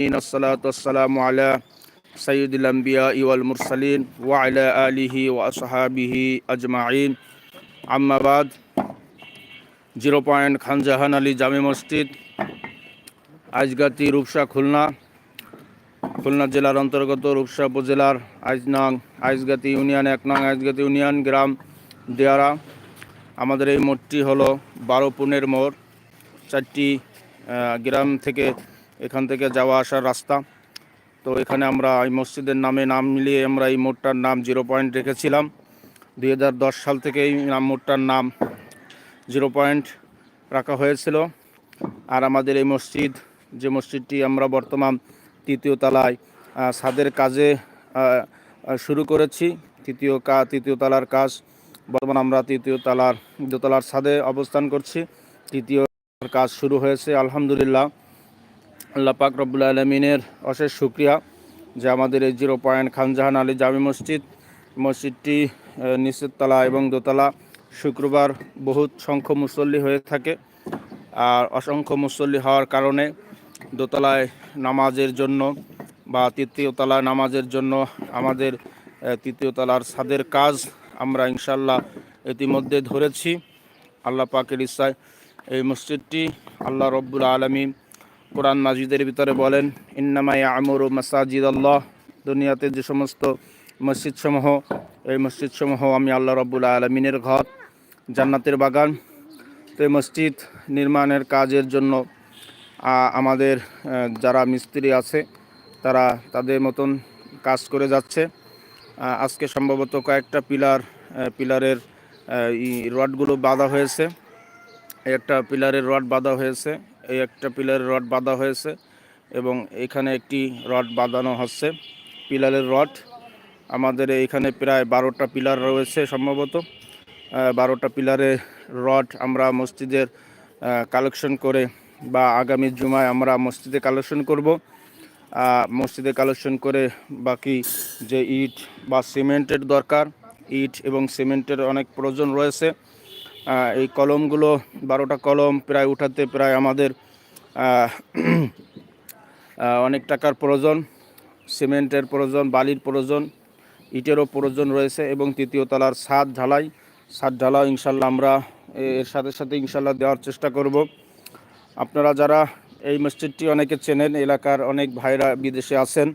العالمين الصلاة والسلام على سيد الأنبياء والمرسلين وعلى آله وأصحابه أجمعين أما بعد zero point Khanjahan Ali জামে মসজিদ আজগাতি রূপসা খুলনা খুলনা জেলার অন্তর্গত রূপসা উপজেলার আইজনাং আইজগাতি ইউনিয়ন এক নং আইজগাতি ইউনিয়ন গ্রাম দেয়ারা আমাদের এই মোড়টি হলো বারো পুনের মোড় চারটি আহ, গ্রাম থেকে এখান থেকে যাওয়া আসার রাস্তা। তো এখানে আমরা এই মসজিদের নামে নাম মিলিয়ে আমরা এই মোড়টার নাম জিরো পয়েন্ট রেখেছিলাম। দু হাজার দশ সাল থেকে এই নাম মোড়টার নাম জিরো পয়েন্ট রাখা হয়েছিল। আর আমাদের এই মসজিদ, যে মসজিদটি আমরা বর্তমান তৃতীয় তলায় ছাদের কাজে শুরু করেছি। তৃতীয় কা, তৃতীয় তলার কাজ, বর্তমান আমরা তৃতীয় তলার, দোতলার ছাদে অবস্থান করছি। তৃতীয় কাজ শুরু হয়েছে, আলহামদুলিল্লাহ। আল্লাহ পাক রব্বুল আলমিনের অশেষ শুক্রিয়া যে আমাদের এই জিরো পয়েন্ট খানজাহান আলী জামি মসজিদ মসজিদটি নিচের এবং দোতলা শুক্রবার বহুত সংখ্য মুসল্লি হয়ে থাকে। আর অসংখ্য মুসল্লি হওয়ার কারণে দোতলায় নামাজের জন্য বা তৃতীয় তলায় নামাজের জন্য আমাদের আহ, তৃতীয় তলার ছাদের কাজ আমরা ইনশাল্লাহ ইতিমধ্যে ধরেছি। আল্লাহ পাকের ইচ্ছায় এই মসজিদটি আল্লাহ রব্বুল আলমী কোরআন মাজিদের ভিতরে বলেন ইন্নামাই আমর মাসাজিদ আল্লাহ দুনিয়াতে যে সমস্ত মসজিদসমূহ, এই মসজিদসমূহ আমি আল্লাহ রব্বুল আলমিনের ঘর, জান্নাতের বাগান। তো এই মসজিদ নির্মাণের কাজের জন্য আমাদের যারা মিস্ত্রি আছে, তারা তাদের মতন কাজ করে যাচ্ছে। আজকে সম্ভবত কয়েকটা পিলার পিলারের রডগুলো বাঁধা হয়েছে। একটা পিলারের রড বাঁধা হয়েছে। এই একটা পিলারের রড বাঁধা হয়েছে এবং এখানে একটি রড বাঁধানো হচ্ছে। পিলারের রড, আমাদের এখানে প্রায় বারোটা পিলার রয়েছে সম্ভবত। বারোটা পিলারের রড আমরা মসজিদের কালেকশন করে বা আগামী জুমায় আমরা মসজিদে কালেকশন করব। মসজিদে কালেকশন করে বাকি যে ইট বা সিমেন্টের দরকার, ইট এবং সিমেন্টের অনেক প্রয়োজন রয়েছে। এই কলমগুলো, বারোটা কলম প্রায় উঠাতে প্রায় আমাদের অনেক টাকার প্রয়োজন। সিমেন্টের প্রয়োজন, বালির প্রয়োজন, ইটেরও প্রয়োজন রয়েছে এবং তৃতীয় তলার ছাদ ঢালাই। ছাদ ঢালাই ইনশাল্লাহ আমরা এর সাথে সাথে ইনশাল্লাহ দেওয়ার চেষ্টা করব। আপনারা যারা এই মসজিদটি অনেকে চেনেন, এলাকার অনেক ভাইরা বিদেশে আছেন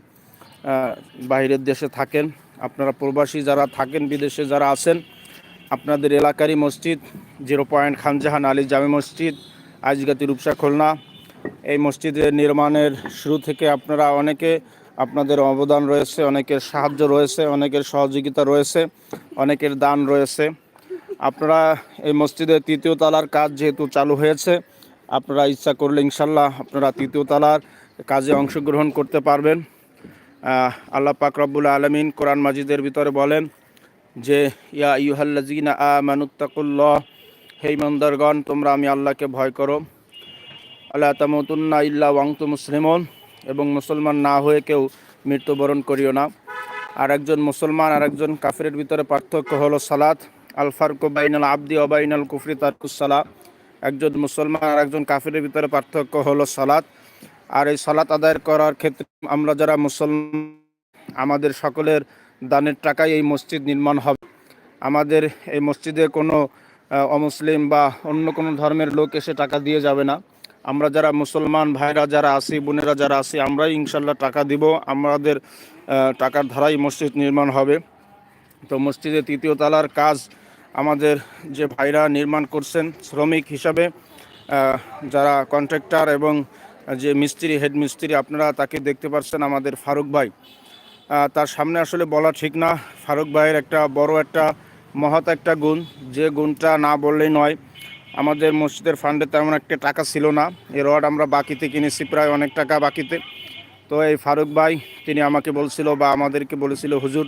বাইরের দেশে থাকেন, আপনারা প্রবাসী যারা থাকেন, বিদেশে যারা আছেন আপনাদের এলাকারই মসজিদ, জিরো পয়েন্ট খানজাহান আলী জামে মসজিদ, আজগাতি রূপসা খুলনা। এই মসজিদের নির্মাণের শুরু থেকে আপনারা অনেকে আপনাদের অবদান রয়েছে, অনেকের সাহায্য রয়েছে, অনেকের সহযোগিতা রয়েছে, অনেকের দান রয়েছে। আপনারা এই মসজিদের তৃতীয় তালার কাজ যেহেতু চালু হয়েছে, আপনারা ইচ্ছা করলে ইনশাল্লাহ আপনারা তৃতীয় তালার কাজে অংশগ্রহণ করতে পারবেন। আল্লাহ পাক রব্বুল আলমিন কোরআন মাজিদের ভিতরে বলেন যে, ইয়া ইউহাল্লাজিনা আ মানুত্তাকুল্লাহ হে ইমানদারগণ, তোমরা আমি আল্লাহকে ভয় করো। আল্লাহ তামতুন্না ইল্লা ওয়াংতু মুসলিমন, এবং মুসলমান না হয়ে কেউ মৃত্যুবরণ করিও না। আর একজন মুসলমান আর একজন কাফিরের ভিতরে পার্থক্য হলো সালাত। আল ফারকু বাইনাল আবদি অবাইনাল কুফরি তারকুসালা একজন মুসলমান আর একজন কাফিরের ভিতরে পার্থক্য হলো সালাত। আর এই সালাত আদায় করার ক্ষেত্রে আমরা যারা মুসলমান, আমাদের সকলের দানের টাকায় এই মসজিদ নির্মাণ হবে। আমাদের এই মসজিদে কোনো অমুসলিম বা অন্য কোনো ধর্মের লোক এসে টাকা দিয়ে যাবে না। আমরা যারা মুসলমান ভাইরা যারা আসি বোনেরা যারা আছি, আমরাই ইনশাল্লাহ টাকা দিব। আমাদের টাকার ধারাই মসজিদ নির্মাণ হবে। তো মসজিদের তৃতীয় তলার কাজ আমাদের যে ভাইরা নির্মাণ করছেন শ্রমিক হিসাবে যারা কন্ট্রাক্টর এবং যে মিস্ত্রি, হেড মিস্ত্রি, আপনারা তাকে দেখতে পাচ্ছেন আমাদের ফারুক ভাই। তার সামনে আসলে বলা ঠিক না। ফারুক ভাইয়ের একটা বড় একটা, মহৎ একটা গুণ। যে গুণটা না বললেই নয়, আমাদের মসজিদের ফান্ডে তেমন একটা টাকা ছিল না। এই রড আমরা বাকিতে কিনেছি, প্রায় অনেক টাকা বাকিতে। তো এই ফারুক ভাই, তিনি আমাকে বলছিল বা আমাদেরকে বলেছিল, হুজুর,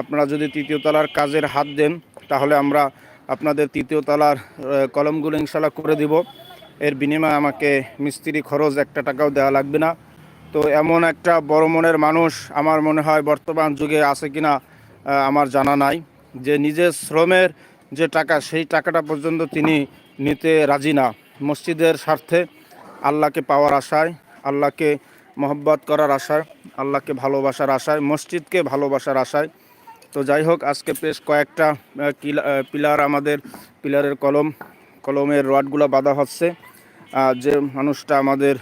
আপনারা যদি তৃতীয় তলার কাজের হাত দেন, তাহলে আমরা আপনাদের তৃতীয় তলার কলমগুলো ইনশাল্লাহ করে দিব। এর বিনিময়ে আমাকে মিস্ত্রি খরচ একটা টাকাও দেওয়া লাগবে না। তো এমন একটা বড় মনের মানুষ আমার মনে হয় বর্তমান যুগে আছে কিনা আমার জানা নাই। যে নিজের শ্রমের যে টাকা, সেই টাকাটা পর্যন্ত তিনি নিতে রাজি না। মসজিদের স্বার্থে আল্লাহকে পাওয়ার আশায়, আল্লাহকে মহব্বত করার আশায়, আল্লাহকে ভালোবাসার আশায়, মসজিদকে ভালোবাসার আশায়। তো যাই হোক, আজকে বেশ কয়েকটা পিলার আমাদের, পিলারের কলম, কলমের রডগুলো বাঁধা হচ্ছে। যে মানুষটা আমাদের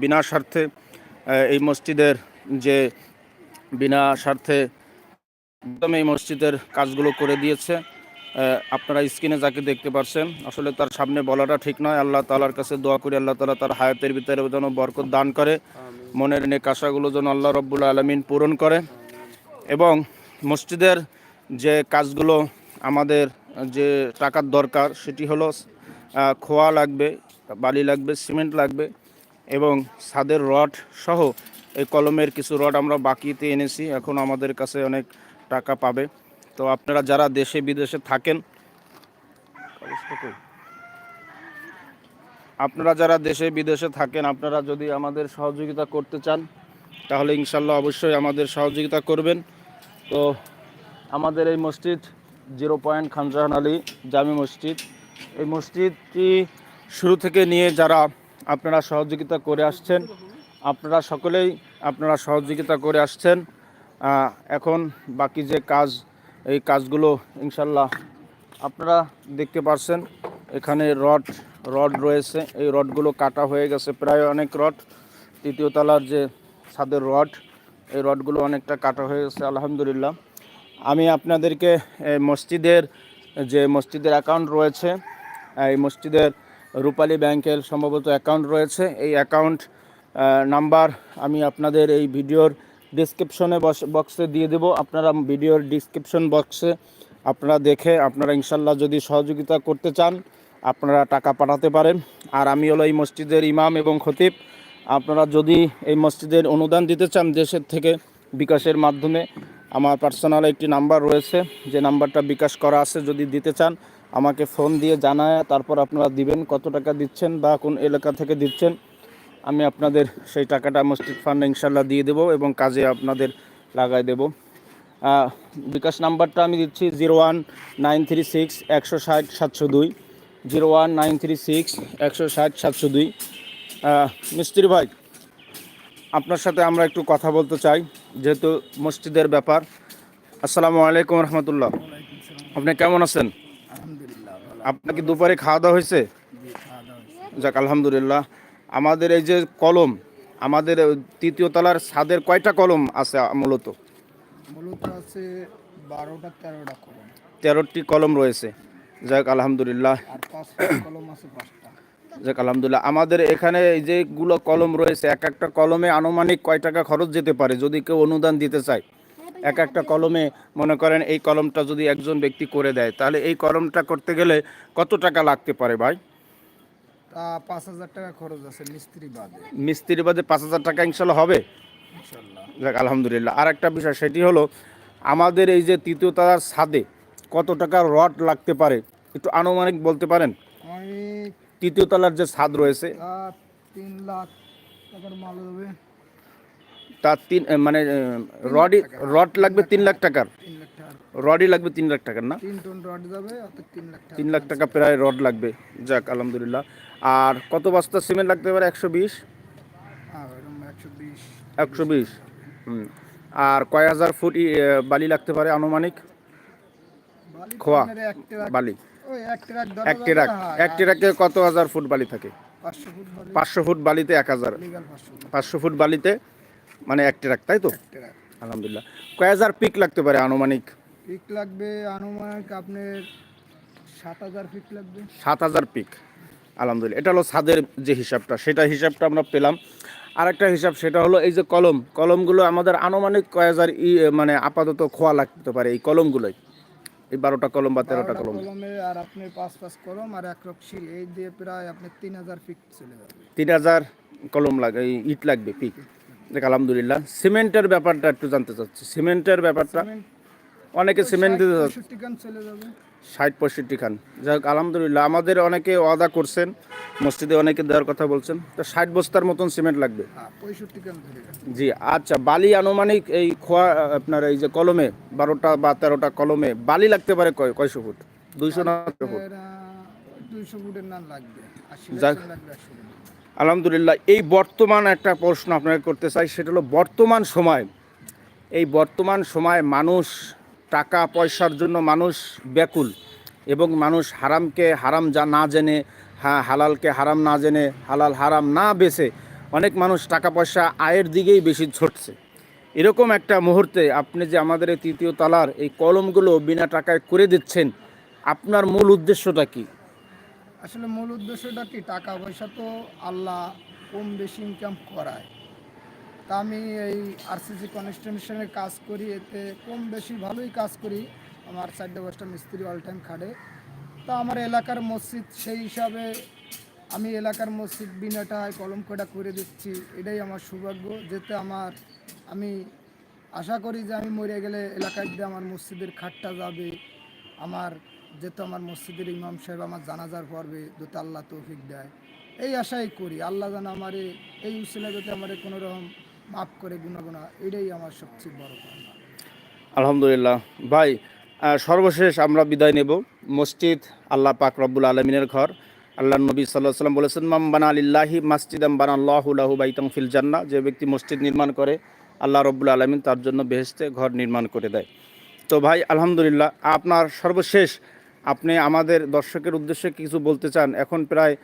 বিনা স্বার্থে এই মসজিদের যে বিনা স্বার্থে একদম এই মসজিদের কাজগুলো করে দিয়েছে। আপনারা স্ক্রিনে যাকে দেখতে পাচ্ছেন আসলে তার সামনে বলাটা ঠিক নয়। আল্লাহ তালার কাছে দোয়া করি, আল্লাহ তালা তার হায়াতের ভিতরে যেন বরকত দান করে, মনের নেক আশাগুলো যেন আল্লাহ রব্বুল আলমিন পূরণ করে। এবং মসজিদের যে কাজগুলো, আমাদের যে টাকার দরকার, সেটি হলো খোয়া লাগবে, বালি লাগবে, সিমেন্ট লাগবে। এবং ছাদের রড সহ এই কলমের কিছু রড আমরা বাকিতে এনেছি। এখন আমাদের কাছে অনেক টাকা পাবে। তো আপনারা যারা দেশে, বিদেশে থাকেন আপনারা যারা দেশে, বিদেশে থাকেন, আপনারা যদি আমাদের সহযোগিতা করতে চান, তাহলে ইনশাল্লাহ অবশ্যই আমাদের সহযোগিতা করবেন। তো আমাদের এই মসজিদ, জিরো পয়েন্ট খানজাহান আলী জামি মসজিদ। এই মসজিদটি শুরু থেকে নিয়ে যারা আপনারা সহযোগিতা করে আসছেন। আপনারা সকলেই আপনারা সহযোগিতা করে আসছেন। এখন বাকি যে কাজ, এই কাজগুলো ইনশাল্লাহ আপনারা দেখতে পারছেন। এখানে রড রড রয়েছে। এই রডগুলো কাটা হয়ে গেছে প্রায় অনেক রড। তৃতীয় তলার যে ছাদের রড, এই রডগুলো অনেকটা কাটা হয়ে গেছে, আলহামদুলিল্লাহ। আমি আপনাদেরকে মসজিদের, যে মসজিদের অ্যাকাউন্ট রয়েছে, এই মসজিদের রূপালী ব্যাংকের সম্ভবত অ্যাকাউন্ট রয়েছে। এই অ্যাকাউন্ট নাম্বার আমি আপনাদের এই ভিডিওর ডিসক্রিপশনে বক্সে দিয়ে দেব। আপনারা ভিডিওর ডিসক্রিপশন বক্সে আপনারা দেখে আপনারা ইনশাল্লাহ যদি সহযোগিতা করতে চান, আপনারা টাকা পাঠাতে পারেন। আর আমি হলো এই মসজিদের ইমাম এবং খতিব। আপনারা যদি এই মসজিদের অনুদান দিতে চান দেশের থেকে বিকাশের মাধ্যমে, আমার পার্সোনাল একটি নাম্বার রয়েছে। যে নাম্বারটা বিকাশ করা আছে, যদি দিতে চান আমাকে ফোন দিয়ে জানায়, তারপর আপনারা দিবেন, কত টাকা দিচ্ছেন বা কোন এলাকা থেকে দিচ্ছেন, আমি আপনাদের সেই টাকাটা মসজিদ ফান্ডে ইনশাল্লাহ দিয়ে দেবো এবং কাজে আপনাদের লাগাই দেবো। বিকাশ নাম্বারটা আমি দিচ্ছি zero one nine three six একশো ষাট সাতশো দুই। Zero one nine three six একশো ষাট সাতশো দুই। মিস্ত্রি ভাই, আপনার সাথে আমরা একটু কথা বলতে চাই, যেহেতু মসজিদের ব্যাপার। আসসালামু আলাইকুম রহমতুল্লাহ। আপনি কেমন আছেন? ভালো দুপুরে খাওয়া দাওয়া হয়েছে। যাক আলহামদুলিল্লাহ। আমাদের এই যে কলম আমাদের তৃতীয় তলার ছাদের কয়টা কলম আছে মূলত? মূলত আছে বারোটা তেরোটা কলম। তেরোটি কলম রয়েছে। যাক আলহামদুলিল্লাহ। আর পাঁচটা কলম আছে পাঁচটা। যাক আলহামদুলিল্লাহ। আমাদের এখানে এই যেগুলো কলম রয়েছে এক একটা কলমে আনুমানিক কয় টাকা খরচ যেতে পারে যদি কেউ অনুদান দিতে চায়? এক একটা কলমে মনে করেন এই কলমটা যদি একজন ব্যক্তি করে দেয় তাহলে এই কলমটা করতে গেলে কত টাকা লাগতে পারে ভাই? তা পাঁচ হাজার টাকা খরচ আছে মিস্ত্রি বাদে। মিস্ত্রি বাদে পাঁচ হাজার টাকা ইনশাল্লাহ হবে? যাক আলহামদুলিল্লাহ। আর একটা বিষয় সেটি হলো আমাদের এই যে তৃতীয় তলার ছাদে কত টাকা রড লাগতে পারে? একটু আনুমানিক বলতে পারেন? তৃতীয় তলার যে ছাদ রয়েছে। তিন লাখ টাকার মাল হবে। তার তিন মানে রডই রড লাগবে তিন লাখ টাকার। রডই লাগবে তিন লাখ টাকার না? তিন লাখ টাকা। প্রায় রড লাগবে। যাক আলহামদুলিল্লাহ। আর কত বস্তা সিমেন্ট লাগতে পারে? একশো বিশ? একশো বিশ। হুম। আর কয় হাজার ফুট বালি লাগতে পারে আনুমানিক? খোয়া। বালি। এক ট্রাক এক ট্রাক। যাবে, হ্যাঁ, এক ট্রাকে কত হাজার ফুট বালি থাকে? পাঁচশো ফুট বালিতে এক হাজার। পাঁচশো ফুট বালিতে মানে এক ট্রাক তাই তো? আলহামদুলিল্লাহ। কয় হাজার পিক লাগতে পারে আনুমানিক? পিক লাগবে আনুমানিক আপনার সাত হাজার ফিট লাগবে। সাত হাজার পিক আলহামদুলিল্লাহ। এটা হলো ছাদের যে হিসাবটা সেটা হিসাবটা আমরা পেলাম। আরেকটা হিসাব সেটা হলো এই যে কলম। কলমগুলো আমাদের আনুমানিক কয় হাজার ই মানে আপাতত খোয়া লাগতে পারে এই কলমগুলোই। এই বারোটা কলম বা তেরোটা কলম। কলমে আর আপনি পাঁচ পাঁচ কলম আর এক রকশি এই দিয়ে প্রায় আপনি তিন হাজার ফিট চলে যাবে। তিন হাজার কলম লাগে ইট লাগবে পিক দেখ আলহামদুলিল্লাহ। সিমেন্টের ব্যাপারটা একটু জানতে চাচ্ছি। সিমেন্টের ব্যাপারটা অনেকে সিমেন্ট দিতে ষাট পঁয়ষট্টি খান। যাই হোক আলহামদুলিল্লাহ আমাদের অনেকে ওয়াদা করছেন মসজিদে অনেকে দেওয়ার কথা বলছেন তো ষাট বস্তার মতন সিমেন্ট লাগবে। হ্যাঁ জি আচ্ছা বালি আনুমানিক এই খোয়া আপনার এই যে কলমে বারোটা বা তেরোটা কলমে বালি লাগতে পারে কয় কয়শো ফুট? দুইশো না ফুট? দুইশো ফুটের নান লাগবে আলহামদুলিল্লাহ, এই বর্তমান একটা প্রশ্ন আপনাকে করতে চাই, সেটা হলো বর্তমান সময়। এই বর্তমান সময় মানুষ টাকা পয়সার জন্য মানুষ ব্যাকুল এবং মানুষ হারামকে হারাম যা না জেনে হ্যাঁ হালালকে হারাম না জেনে, হালাল হারাম না বেছে অনেক মানুষ টাকা পয়সা আয়ের দিকেই বেশি ছুটছে এরকম একটা মুহূর্তে আপনি যে আমাদের এই তৃতীয় তালার এই কলমগুলো বিনা টাকায় করে দিচ্ছেন, আপনার মূল উদ্দেশ্যটা কি? আসলে মূল উদ্দেশ্যটা কি? টাকা পয়সা তো আল্লাহ কম বেশি ইনকাম করায়। তা আমি এই আরসিসি কনস্টিটিউশনে কাজ করি, এতে কম বেশি ভালোই কাজ করি। আমার চারটে পাঁচটা মিস্ত্রি অল টাইম খাটে। তা আমার এলাকার মসজিদ, সেই হিসাবে আমি এলাকার মসজিদ বিনাটায় কলম কটা করে দিচ্ছি, এটাই আমার সৌভাগ্য। যেতে আমার, আমি আশা করি যে আমি মরে গেলে এলাকায় দিয়ে আমার মসজিদের খাটটা যাবে, আমার যেহেতু আমার মসজিদের ইমাম সাহেব আমার জানাজার পর্বে যাতে আল্লাহ তৌফিক দেয়। এই আশাই করি, আল্লাহ যেন আমার এই উসিলা যাতে আমার কোনো রকম মাফ করে, গুণাগুণা, এটাই আমার সবচেয়ে বড় পাওনা। আলহামদুলিল্লাহ। ভাই সর্বশেষ আমরা বিদায় নেব। মসজিদ আল্লাহ পাক রব্বুল আলমিনের ঘর। আল্লাহ নবী সাল্লাহ সাল্লাম বলেছেন মাম বানা আলিল্লাহি মাসজিদাম বানা আল্লাহুল্লাহু বাইতাং ফিল জান্না যে ব্যক্তি মসজিদ নির্মাণ করে, আল্লাহ রব্বুল আলমিন তার জন্য বেহেস্তে ঘর নির্মাণ করে দেয়। তো ভাই, আলহামদুলিল্লাহ, আপনার সর্বশেষ আপনি আমাদের দর্শকের উদ্দেশ্যে কিছু বলতে চান এখন প্রায়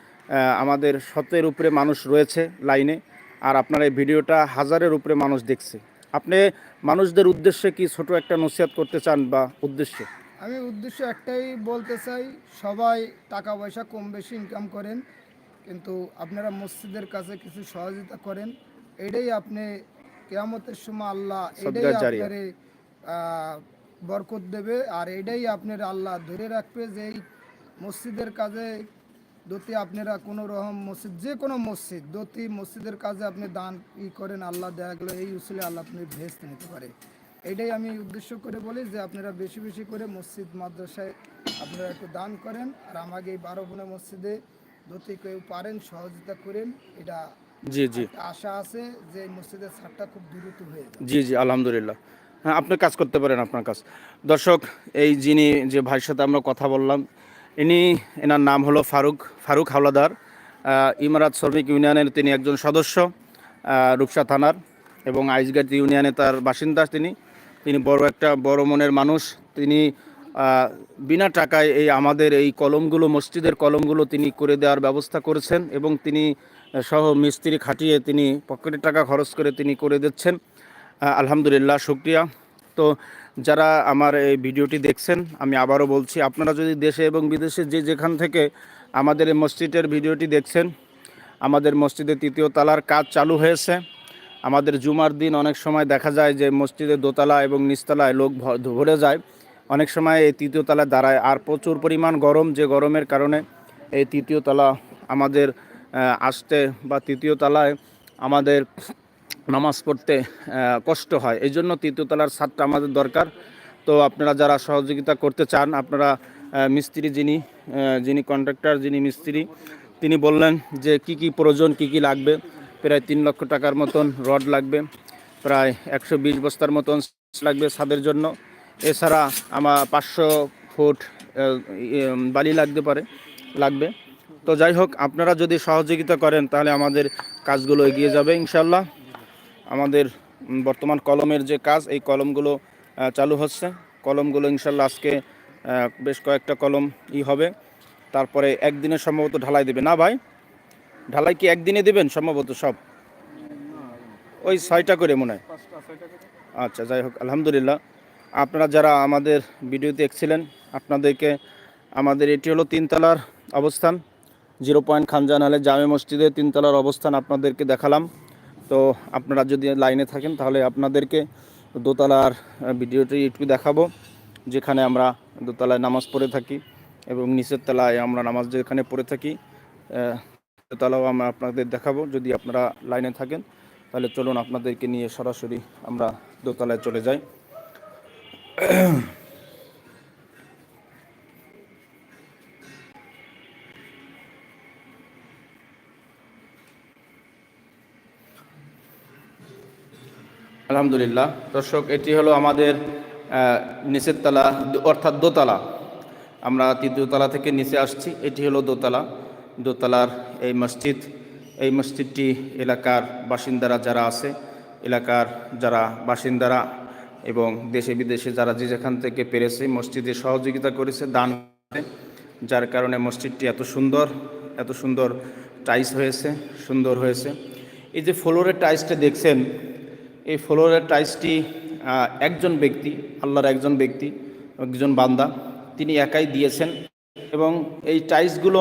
আমাদের শতের উপরে মানুষ রয়েছে লাইনে আর আপনার এই ভিডিওটা হাজারের উপরে মানুষ দেখছে। আপনি মানুষদের উদ্দেশ্যে কি ছোট একটা নসিহত করতে চান বা উদ্দেশ্যে? আমি উদ্দেশ্য একটাই বলতে চাই সবাই টাকা পয়সা কম বেশি ইনকাম করেন কিন্তু আপনারা মসজিদের কাছে কিছু সহযোগিতা করেন এটাই আপনি কেয়ামতের সময় আল্লাহ এটাই আপনার বরকত দেবে আর এটাই আপনার আল্লাহ ধরে রাখবে যে এই মসজিদের কাজে দতি আপনারা কোনো রকম মসজিদ যে কোনো মসজিদ দতি মসজিদের কাজে আপনি দান ই করেন আল্লাহ দেখা গেলো এই উসিলে আল্লাহ আপনি ভেস্ত নিতে পারে। এটাই আমি উদ্দেশ্য করে বলি যে আপনারা বেশি বেশি করে মসজিদ মাদ্রাসায় আপনারা একটু দান করেন আর আমাকে এই বারো বোনা মসজিদে যদি কেউ পারেন সহযোগিতা করেন এটা জি জি। আশা আছে যে এই মসজিদের ছাদটা খুব দ্রুত হয়ে যাবে। জি জি আলহামদুলিল্লাহ। হ্যাঁ আপনি কাজ করতে পারেন আপনার কাজ। দর্শক, এই যিনি যে ভাইয়ের সাথে আমরা কথা বললাম, ইনি, এনার নাম হলো ফারুক ফারুক হাওলাদার ইমারাত শ্রমিক ইউনিয়নের তিনি একজন সদস্য রূপসা থানার এবং আইসগাট ইউনিয়নে তার বাসিন্দা তিনি। তিনি বড় একটা বড় মনের মানুষ। তিনি বিনা টাকায় এই আমাদের এই কলমগুলো, মসজিদের কলমগুলো তিনি করে দেওয়ার ব্যবস্থা করেছেন এবং তিনি সহ মিস্ত্রি খাটিয়ে তিনি পকেটের টাকা খরচ করে তিনি করে দিচ্ছেন। আলহামদুলিল্লাহ, শুক্রিয়া। তো যারা আমার এই ভিডিওটি দেখছেন, আমি আবারও বলছি, আপনারা যদি দেশে এবং বিদেশে যে যেখান থেকে আমাদের এই মসজিদের ভিডিওটি দেখছেন, আমাদের মসজিদের তৃতীয় তালার কাজ চালু হয়েছে। আমাদের জুমার দিন অনেক সময় দেখা যায় যে মসজিদে দোতলা এবং নিচতলায় লোক ভরে যায়। অনেক সময় এই তৃতীয় তলায় দাঁড়ায়, আর প্রচুর পরিমাণ গরম, যে গরমের কারণে এই তৃতীয় তলা আমাদের আসতে বা তৃতীয় তলায় আমাদের নামাজ পড়তে কষ্ট হয়। এই জন্য তৃতীয় তলার ছাদটা আমাদের দরকার। তো আপনারা যারা সহযোগিতা করতে চান, আপনারা মিস্ত্রি যিনি যিনি কন্ট্রাক্টর যিনি মিস্ত্রি, তিনি বললেন যে কি কি প্রয়োজন, কি কি লাগবে। প্রায় তিন লক্ষ টাকার মতন রড লাগবে, প্রায় একশো বিশ বস্তার মতন লাগবে ছাদের জন্য। এছাড়া আমার পাঁচশো ফুট বালি লাগতে পারে, লাগবে। তো যাই হোক, আপনারা যদি সহযোগিতা করেন, তাহলে আমাদের কাজগুলো এগিয়ে যাবে ইনশাল্লাহ আমাদের বর্তমান কলমের যে কাজ, এই কলমগুলো চালু হচ্ছে। কলমগুলো ইনশাল্লাহ আজকে বেশ কয়েকটা কলম ই হবে। তারপরে একদিনে সম্ভবত ঢালাই দেবে। না ভাই, ঢালাই কি একদিনে দেবেন সম্ভবত সব? ওই ছয়টা করে মনে হয়। আচ্ছা যাই হোক, আলহামদুলিল্লাহ। আপনারা যারা আমাদের ভিডিও দেখছিলেন, আপনাদেরকে আমাদের এটি হলো তিনতলার অবস্থান। জিরো পয়েন্ট খানজান হলে জামে মসজিদের তিনতলার অবস্থান আপনাদেরকে দেখালাম। তো আপনারা যদি লাইনে থাকেন, তাহলে আপনাদেরকে দোতলার ভিডিওটি একটু দেখাবো, যেখানে আমরা দোতলায় নামাজ পড়ে থাকি এবং নিচের তলায় আমরা নামাজ যেখানে পড়ে থাকি দোতলাও আমরা আপনাদের দেখাবো। যদি আপনারা লাইনে থাকেন, তাহলে চলুন আপনাদেরকে নিয়ে সরাসরি আমরা দোতলায় চলে যাই। আলহামদুলিল্লাহ। দর্শক, এটি হলো আমাদের নিচের তলা, অর্থাৎ দোতলা। আমরা তৃতীয় তলা থেকে নিচে আসছি। এটি হলো দোতলা। দোতলার এই মসজিদ, এই মসজিদটি এলাকার বাসিন্দারা যারা আছে, এলাকার যারা বাসিন্দারা এবং দেশে বিদেশে যারা যে যেখান থেকে পেরেছে, মসজিদে সহযোগিতা করেছে, দান যার কারণে মসজিদটি এত সুন্দর এত সুন্দর টাইস হয়েছে, সুন্দর হয়েছে। এই যে ফ্লোরের টাইসটা দেখছেন এই ফ্লোরের টাইসটি একজন ব্যক্তি, আল্লাহর একজন ব্যক্তি, একজন বান্দা, তিনি একাই দিয়েছেন এবং এই টাইসগুলো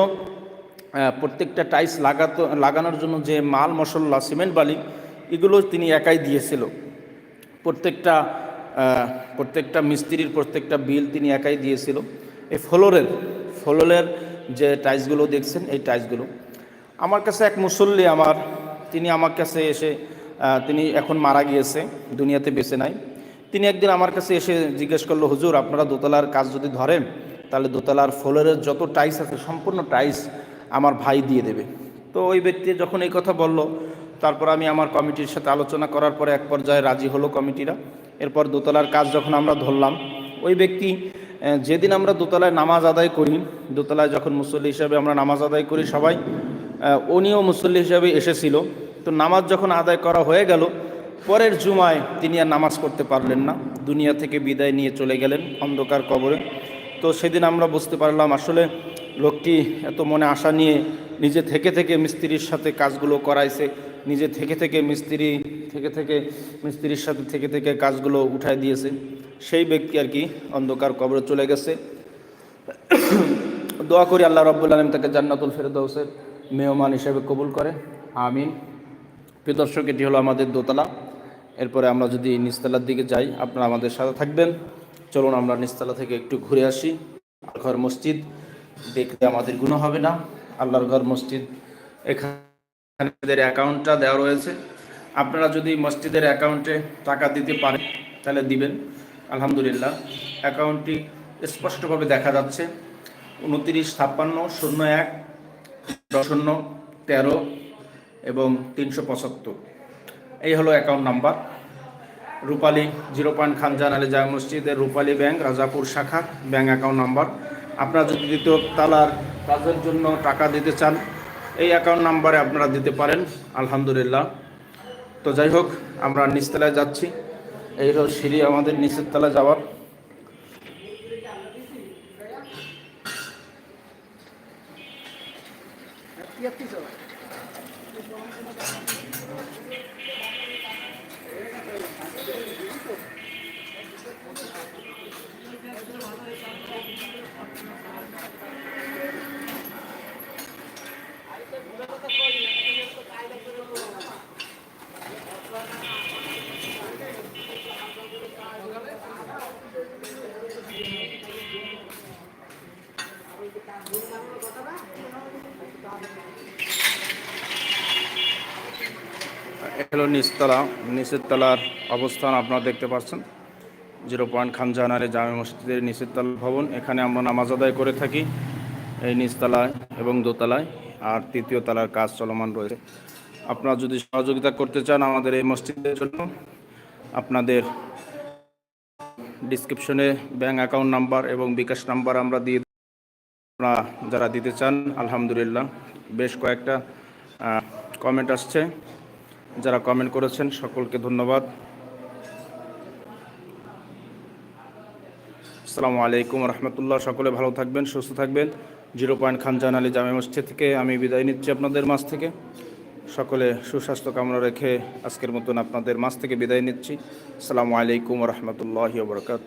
প্রত্যেকটা টাইস লাগাতো, লাগানোর জন্য যে মাল, মশলা, সিমেন্ট, বালি, এগুলো তিনি একাই দিয়েছিল। প্রত্যেকটা প্রত্যেকটা মিস্ত্রির প্রত্যেকটা বিল তিনি একাই দিয়েছিল। এই ফ্লোরের ফ্লোরের যে টাইলসগুলো দেখছেন, এই টাইলসগুলো আমার কাছে এক মুসল্লি আমার, তিনি আমার কাছে এসে তিনি এখন মারা গিয়েছে, দুনিয়াতে বেঁচে নাই। তিনি একদিন আমার কাছে এসে জিজ্ঞেস করল, হুজুর, আপনারা দোতলার কাজ যদি ধরেন, তাহলে দোতলার ফ্লোরের যত টাইলস আছে, সম্পূর্ণ টাইলস আমার ভাই দিয়ে দেবে। তো ওই ব্যক্তি যখন এই কথা বলল, তারপর আমি আমার কমিটির সাথে আলোচনা করার পরে এক পর্যায়ে রাজি হলো কমিটিরা। এরপর দোতলার কাজ যখন আমরা ধরলাম, ওই ব্যক্তি যেদিন আমরা দোতলায় নামাজ আদায় করি, দোতলায় যখন মুসল্লি হিসাবে আমরা নামাজ আদায় করি সবাই উনিও মুসল্লি হিসাবে এসেছিল। তো নামাজ যখন আদায় করা হয়ে গেল, পরের জুমায় তিনি আর নামাজ পড়তে পারলেন না। দুনিয়া থেকে বিদায় নিয়ে চলে গেলেন অন্ধকার কবরে। তো সেদিন আমরা বুঝতে পারলাম, আসলে লোকটি এত মনে আশা নিয়ে নিজে থেকে থেকে মিস্ত্রির সাথে কাজগুলো করাইছে, নিজে থেকে থেকে মিস্ত্রি থেকে থেকে মিস্ত্রির সাথে থেকে থেকে কাজগুলো উঠায় দিয়েছে। সেই ব্যক্তি আর কি অন্ধকার কবরে চলে গেছে। দোয়া করি আল্লাহ রব্বুল আলম তাকে জান্নাতুল ফেরদৌসের মেহমান হিসেবে কবুল করে। আমিন। প্রিয় দর্শক, এটি হলো আমাদের দোতলা। এরপরে আমরা যদি নিচতলার দিকে যাই, আপনারা আমাদের সাথে থাকবেন। চলুন আমরা নিচতলা থেকে একটু ঘুরে আসি। ঘর মসজিদ দেখতে আমাদের গুণ হবে না। আল্লাহর ঘর মসজিদ এখানে অ্যাকাউন্টটা দেওয়া রয়েছে। আপনারা যদি মসজিদের অ্যাকাউন্টে টাকা দিতে পারেন, তাহলে দিবেন। আলহামদুলিল্লাহ, অ্যাকাউন্টটি স্পষ্টভাবে দেখা যাচ্ছে। উনত্রিশ ছাপ্পান্ন, শূন্য এক, শূন্য তেরো এবং তিনশো পঁচাত্তর। এই হলো account number Rupali zero point Khanjan Ali জামা মসজিদের রূপালী ব্যাংক, রাজাপুর শাখা, ব্যাংক অ্যাকাউন্ট নাম্বার আপনারা যদি দ্বিতীয় তালার কাজের জন্য টাকা দিতে চান, এই অ্যাকাউন্ট নাম্বারে আপনারা দিতে পারেন, আলহামদুলিল্লাহ। তো যাই হোক, আমরা নিচতলায় যাচ্ছি। এই হলো সিঁড়ি আমাদের নিচের তলায় যাওয়ার হলো নিচতলা নিচের তলার অবস্থান আপনারা দেখতে পাচ্ছেন। জিরো পয়েন্ট খানজাহানারে জামে মসজিদের নিচের তলা ভবন। এখানে আমরা নামাজ আদায় করে থাকি এই নিচতলায় এবং দোতলায়, আর তৃতীয় তলার কাজ চলমান রয়েছে। আপনারা যদি সহযোগিতা করতে চান আমাদের এই মসজিদের জন্য, আপনাদের ডিসক্রিপশনে ব্যাঙ্ক অ্যাকাউন্ট নাম্বার এবং বিকাশ নাম্বার আমরা দিয়ে আপনারা যারা দিতে চান, আলহামদুলিল্লাহ। বেশ কয়েকটা কমেন্ট আসছে। যারা কমেন্ট করেছেন, সকলকে ধন্যবাদ। আসসালামু আলাইকুম রহমতুল্লাহ, সকলে ভালো থাকবেন, সুস্থ থাকবেন। জিরো পয়েন্ট খানজান আলী জামে মসজিদ থেকে আমি বিদায় নিচ্ছি আপনাদের মাছ থেকে। সকলে সুস্বাস্থ্য কামনা রেখে আজকের মতন আপনাদের মাছ থেকে বিদায় নিচ্ছি। আসসালামু আলাইকুম রহমতুল্লাহ বরকাত